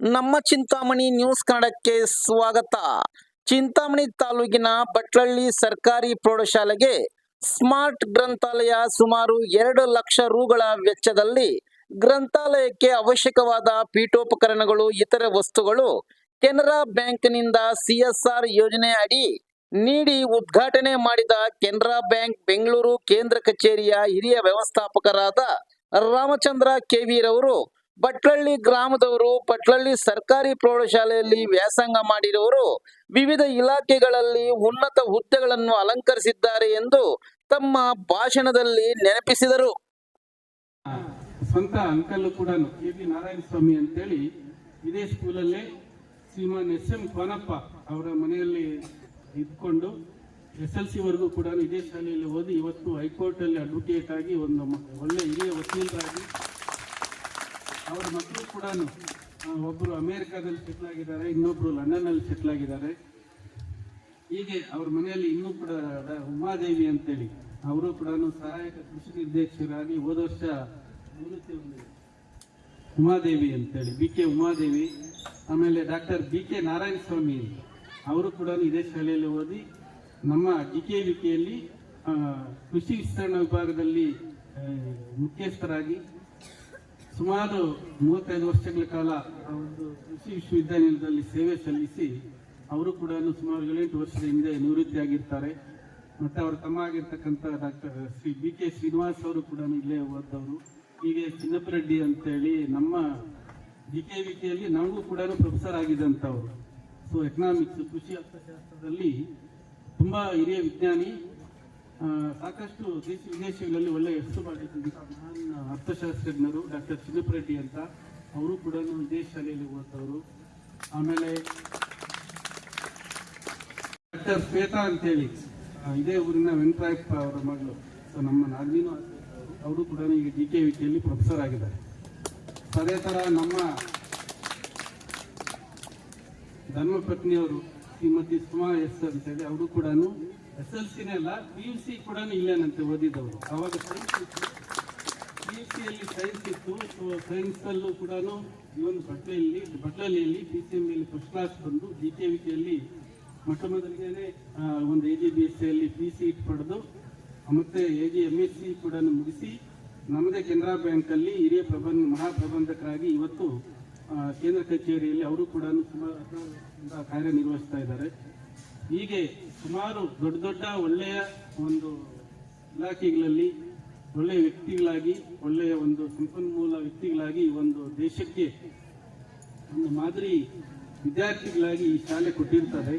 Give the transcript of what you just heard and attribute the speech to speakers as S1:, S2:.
S1: ನಮ್ಮ ಚಿಂತಾಮಣಿ ನ್ಯೂಸ್ ಕನ್ನಡಕ್ಕೆ ಸ್ವಾಗತ. ಚಿಂತಾಮಣಿ ತಾಲೂಕಿನ ಬಟ್ಲಳ್ಳಿ ಸರ್ಕಾರಿ ಪ್ರೌಢಶಾಲೆಗೆ ಸ್ಮಾರ್ಟ್ ಗ್ರಂಥಾಲಯ ಸುಮಾರು ಎರಡು ಲಕ್ಷ ರುಗಳ ವೆಚ್ಚದಲ್ಲಿ ಗ್ರಂಥಾಲಯಕ್ಕೆ ಅವಶ್ಯಕವಾದ ಪೀಠೋಪಕರಣಗಳು, ಇತರೆ ವಸ್ತುಗಳು ಕೆನರಾ ಬ್ಯಾಂಕ್ನಿಂದ ಸಿಎಸ್ಆರ್ ಯೋಜನೆ ಅಡಿ ನೀಡಿ ಉದ್ಘಾಟನೆ ಮಾಡಿದ ಕೆನರಾ ಬ್ಯಾಂಕ್ ಬೆಂಗಳೂರು ಕೇಂದ್ರ ಕಚೇರಿಯ ಹಿರಿಯ ವ್ಯವಸ್ಥಾಪಕರಾದ ರಾಮಚಂದ್ರ ಕೆವಿರವರು ಬಟ್ಲಳ್ಳಿ ಗ್ರಾಮದವರು, ಪಟ್ಲಳ್ಳಿ ಸರ್ಕಾರಿ ಪ್ರೌಢಶಾಲೆಯಲ್ಲಿ ವ್ಯಾಸಂಗ ಮಾಡಿರುವರು ವಿವಿಧ ಇಲಾಖೆಗಳಲ್ಲಿ ಉನ್ನತ ಹುದ್ದೆಗಳನ್ನು ಅಲಂಕರಿಸಿದ್ದಾರೆ ಎಂದು ತಮ್ಮ ಭಾಷಣದಲ್ಲಿ ನೆನಪಿಸಿದರು.
S2: ಸ್ವಂತ ಅಂಕಲ್ ಕೂಡ ಕೆ ನಾರಾಯಣ ಸ್ವಾಮಿ ಅಂತೇಳಿ ಇದೇ ಸ್ಕೂಲಲ್ಲಿ ಶ್ರೀಮಾನ್ ಎಸ್ ಎಂ ಕೋನಪ್ಪ ಅವರ ಮನೆಯಲ್ಲಿ ಇದ್ಕೊಂಡು ಎಸ್ ಎಲ್ ಸಿ ವರೆಗೂ ಕೂಡ ಇದೇ ಶಾಲೆಯಲ್ಲಿ ಓದಿ ಇವತ್ತು ಹೈಕೋರ್ಟ್ ಅಲ್ಲಿ ಅಡ್ವೊಕೇಟ್ ಆಗಿ ಒಂದು ಒಳ್ಳೆ ಹಿರಿಯ ವಕೀಲರಾಗಿ ಅವರ ಮಕ್ಕಳು ಕೂಡ ಒಬ್ಬರು ಅಮೇರಿಕಾದಲ್ಲಿ ಸೆಟ್ಲ್ ಆಗಿದ್ದಾರೆ, ಇನ್ನೊಬ್ರು ಲಂಡನ್ ಅಲ್ಲಿ ಸೆಟ್ಲ್ ಆಗಿದ್ದಾರೆ. ಹೀಗೆ ಅವ್ರ ಮನೆಯಲ್ಲಿ ಇನ್ನೂ ಕೂಡ ಉಮಾದೇವಿ ಅಂತೇಳಿ, ಅವರು ಕೂಡ ಸಹಾಯಕ ಕೃಷಿ ನಿರ್ದೇಶಕರಾಗಿ ಹೋದ ವರ್ಷ. ಉಮಾದೇವಿ ಅಂತೇಳಿ ಬಿ ಕೆ ಉಮಾದೇವಿ, ಆಮೇಲೆ doctor B K Narayana Swamy ಅವರು ಕೂಡ ಇದೇ ಶಾಲೆಯಲ್ಲಿ ಓದಿ ನಮ್ಮ ಡಿ ಕೆ ವಿ ಕೆಯಲ್ಲಿ ಕೃಷಿ ವಿಸ್ತರಣಾ ವಿಭಾಗದಲ್ಲಿ ಮುಖ್ಯಸ್ಥರಾಗಿ ಸುಮಾರು ಮೂವತ್ತೈದು ವರ್ಷಗಳ ಕಾಲ ಆ ಒಂದು ಕೃಷಿ ವಿಶ್ವವಿದ್ಯಾನಿಲಯದಲ್ಲಿ ಸೇವೆ ಸಲ್ಲಿಸಿ, ಅವರು ಕೂಡ ಸುಮಾರು ಏಳೆಂಟು ವರ್ಷದ ಹಿಂದೆ ನಿವೃತ್ತಿಯಾಗಿರ್ತಾರೆ. ಮತ್ತು ಅವರ ತಮ್ಮ ಆಗಿರ್ತಕ್ಕಂಥ doctor Shri B K Srinivas ಅವರು ಕೂಡ ಇಲ್ಲೇ ಓದ್ದವರು. ಹೀಗೆ ಚಿನ್ನಪ್ಪರೆಡ್ಡಿ ಅಂತೇಳಿ ನಮ್ಮ ಜಿ ಕೆ ವಿ ಕೆಯಲ್ಲಿ ನಮಗೂ ಕೂಡ ಪ್ರೊಫೆಸರ್ ಆಗಿದ್ದಂಥವ್ರು. ಸೊ ಎಕನಾಮಿಕ್ಸ್ ಕೃಷಿ ಅರ್ಥಶಾಸ್ತ್ರದಲ್ಲಿ ತುಂಬ ಹಿರಿಯ ವಿಜ್ಞಾನಿ. ಸಾಕಷ್ಟು ದೇಶ ವಿದೇಶಗಳಲ್ಲಿ ಒಳ್ಳೆಯ ಹೆಸರು ಮಾಡಿದಂಥ ಮಹಾನ್ ಅರ್ಥಶಾಸ್ತ್ರಜ್ಞರು ಡಾಕ್ಟರ್ ಚಿನ್ನಪ್ಪರೆಡ್ಡಿ ಅಂತ. ಅವರು ಕೂಡ ಇದೇ ಶಾಲೆಯಲ್ಲಿ ಓದ್ತವರು. ಆಮೇಲೆ ಡಾಕ್ಟರ್ ಶ್ವೇತಾ ಅಂತೇಳಿ ಇದೇ ಊರಿನ ವೆಂಕಟರಾಯಪ್ಪ ಅವರ ಮಗಳು. ಸೊ ನಮ್ಮ ನಾದಿನೂ ಅವರು ಕೂಡ ಈಗ ಡಿ ಕೆ ವಿಟಿಯಲ್ಲಿ ಪ್ರೊಫೆಸರ್ ಆಗಿದ್ದಾರೆ. ಅದೇ ಥರ ನಮ್ಮ ಧರ್ಮಪತ್ನಿಯವರು ಶ್ರೀಮತಿ ಸುಮಾ ಎಸ್ ಅಂತೇಳಿ, ಅವರು ಕೂಡ ಎಸ್ ಎಲ್ ಸಿನೇ ಅಲ್ಲ, ಪಿ ಯು ಸಿ ಕೂಡ ಇಲ್ಲೇನಂತೆ ಓದಿದವರು. ಅವಾಗ ಸೈನ್ಸ್ ಇತ್ತು. ಪಿ ಯು ಸಿಯಲ್ಲಿ ಸೈನ್ಸ್ ಇತ್ತು ಸೊ ಸೈನ್ಸಲ್ಲೂ ಕೂಡ ಇವನ್ ಬಟ್ಲೆಯಲ್ಲಿ ಬಟ್ಟಲಿಯಲ್ಲಿ P C M first class ಬಂದು ಜಿ ಕೆ ವಿ ಕೆಯಲ್ಲಿ ಮೊಟ್ಟ ಮೊದಲಿಗೆ ಒಂದು ಎ ಜಿ ಬಿ ಎಸ್ ಸಿಯಲ್ಲಿ ಪಿ ಸಿ ಇಟ್ ಪಡೆದು, ಮತ್ತೆ A G M S C ಕೂಡ ಮುಗಿಸಿ, ನಮ್ಮದೇ ಕೆನರಾ ಬ್ಯಾಂಕಲ್ಲಿ ಹಿರಿಯ ಪ್ರಬಂಧ, ಮಹಾಪ್ರಬಂಧಕರಾಗಿ ಇವತ್ತು ಕೇಂದ್ರ ಕಚೇರಿಯಲ್ಲಿ ಅವರು ಕೂಡ ತುಂಬ ಕಾರ್ಯನಿರ್ವಹಿಸ್ತಾ ಇದ್ದಾರೆ. ಹೀಗೆ ಸುಮಾರು ದೊಡ್ಡ ದೊಡ್ಡ ಒಳ್ಳೆಯ ಒಂದು ಇಲಾಖೆಗಳಲ್ಲಿ ಒಳ್ಳೆಯ ವ್ಯಕ್ತಿಗಳಾಗಿ, ಒಳ್ಳೆಯ ಒಂದು ಸಂಪನ್ಮೂಲ ವ್ಯಕ್ತಿಗಳಾಗಿ ಒಂದು ದೇಶಕ್ಕೆ ಒಂದು ಮಾದರಿ ವಿದ್ಯಾರ್ಥಿಗಳಾಗಿ ಈ ಶಾಲೆ ಕೊಟ್ಟಿರ್ತಾರೆ.